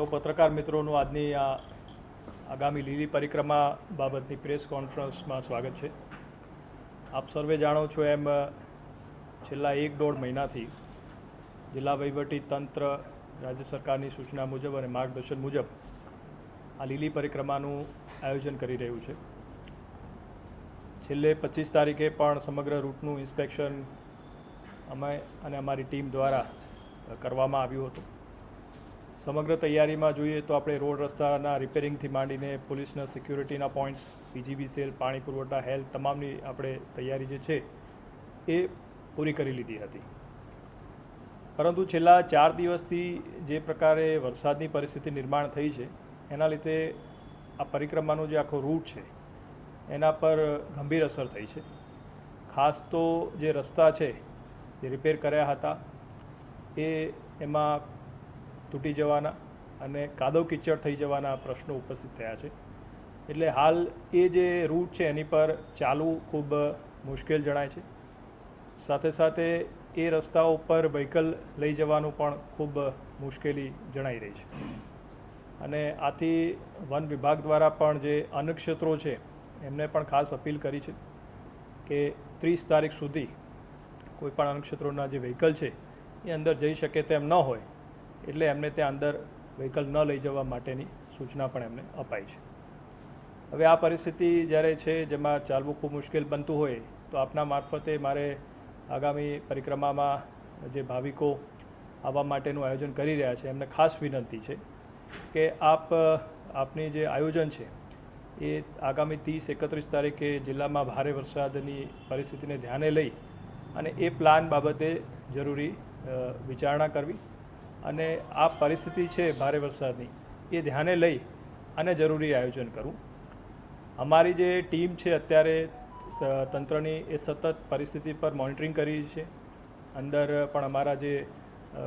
સૌ પત્રકાર મિત્રોનું આજની આ આગામી લીલી પરિક્રમા બાબતની પ્રેસ કોન્ફરન્સમાં સ્વાગત છે. આપ સર્વે જાણો છો એમ છેલ્લા એક દોઢ મહિનાથી જિલ્લા વહીવટી તંત્ર, રાજ્ય સરકારની સૂચના મુજબ અને માર્ગદર્શન મુજબ આ લીલી પરિક્રમાનું આયોજન કરી રહ્યું છે. છેલ્લે પચીસ તારીખે પણ સમગ્ર રૂટનું ઇન્સ્પેક્શન અમે અને અમારી ટીમ દ્વારા કરવામાં આવ્યું હતું. સમગ્ર તૈયારીમાં જોઈએ તો આપણે રોડ રસ્તાના રિપેરિંગથી માંડીને પોલીસના સિક્યુરિટીના પોઈન્ટ્સ, પીજીબી સેલ, પાણી પુરવઠા, હેલ્થ તમામની આપણે તૈયારી જે છે એ પૂરી કરી લીધી હતી. પરંતુ છેલ્લા ચાર દિવસથી જે પ્રકારે વરસાદની પરિસ્થિતિ નિર્માણ થઈ છે, એના લીધે આ પરિક્રમાનો જે આખો રૂટ છે, એના પર ગંભીર અસર થઈ છે. ખાસ તો જે રસ્તા છે, જે રિપેર કર્યા હતા, એ એમાં તૂટી જવાના અને કાદવ કિચડ થઈ જવાના પ્રશ્નો ઉપસ્થિત થયા છે. એટલે હાલ એ જે રૂટ છે એની પર ચાલવું ખૂબ મુશ્કેલ જણાય છે. સાથે સાથે એ રસ્તાઓ પર વ્હીકલ લઈ જવાનું પણ ખૂબ મુશ્કેલી જણાઈ રહી છે. અને આથી વન વિભાગ દ્વારા પણ જે અન્નક્ષેત્રો છે, એમને પણ ખાસ અપીલ કરી છે કે ત્રીસ તારીખ સુધી કોઈપણ અન્નક્ષેત્રોના જે વ્હીકલ છે, એ અંદર જઈ શકે તેમ ન હોય એટલે એમને ત્યાં અંદર વ્હીકલ ન લઈ જવા માટેની સૂચના પણ એમને અપાઈ છે. હવે આ પરિસ્થિતિ જ્યારે છે, જેમાં ચાલવું ખૂબ મુશ્કેલ બનતું હોય, તો આપના મારફતે મારે આગામી પરિક્રમામાં જે ભાવિકો આવવા માટેનું આયોજન કરી રહ્યા છે, એમને ખાસ વિનંતી છે કે આપ, આપની જે આયોજન છે, એ આગામી ત્રીસ એકત્રીસ તારીખે જિલ્લામાં ભારે વરસાદની પરિસ્થિતિને ધ્યાને લઈ અને એ પ્લાન બાબતે જરૂરી વિચારણા કરવી અને આ પરિસ્થિતિ છે ભારે વરસાદની, એ ધ્યાને લઈ અને જરૂરી આયોજન કરવું. અમારી જે ટીમ છે અત્યારે તંત્રની એ સતત પરિસ્થિતિ પર મોનિટરિંગ કરી છે. અંદર પણ અમારા જે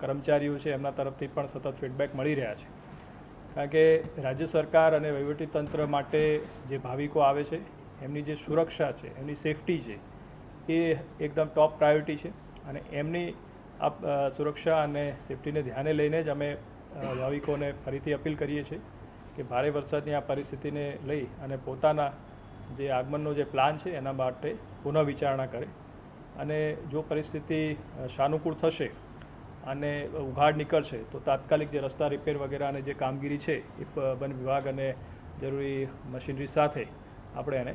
કર્મચારીઓ છે, એમના તરફથી પણ સતત ફીડબેક મળી રહ્યા છે. કારણ કે રાજ્ય સરકાર અને તંત્ર માટે જે ભાવિકો આવે છે, એમની જે સુરક્ષા છે, એમની સેફટી છે, એ એકદમ ટોપ પ્રાયોરિટી છે. અને એમની આ સુરક્ષા અને સેફટીને ધ્યાને લઈને જ અમે ભાવિકોને ફરીથી અપીલ કરીએ છીએ કે ભારે વરસાદની આ પરિસ્થિતિને લઈ અને પોતાના જે આગમનનો જે પ્લાન છે એના માટે પુનઃ વિચારણા કરે અને જો પરિસ્થિતિ સાનુકૂળ થશે અને ઉઘાડ નીકળશે તો તાત્કાલિક જે રસ્તા રિપેર વગેરેની જે કામગીરી છે એ વન વિભાગ અને જરૂરી મશીનરી સાથે આપણે એને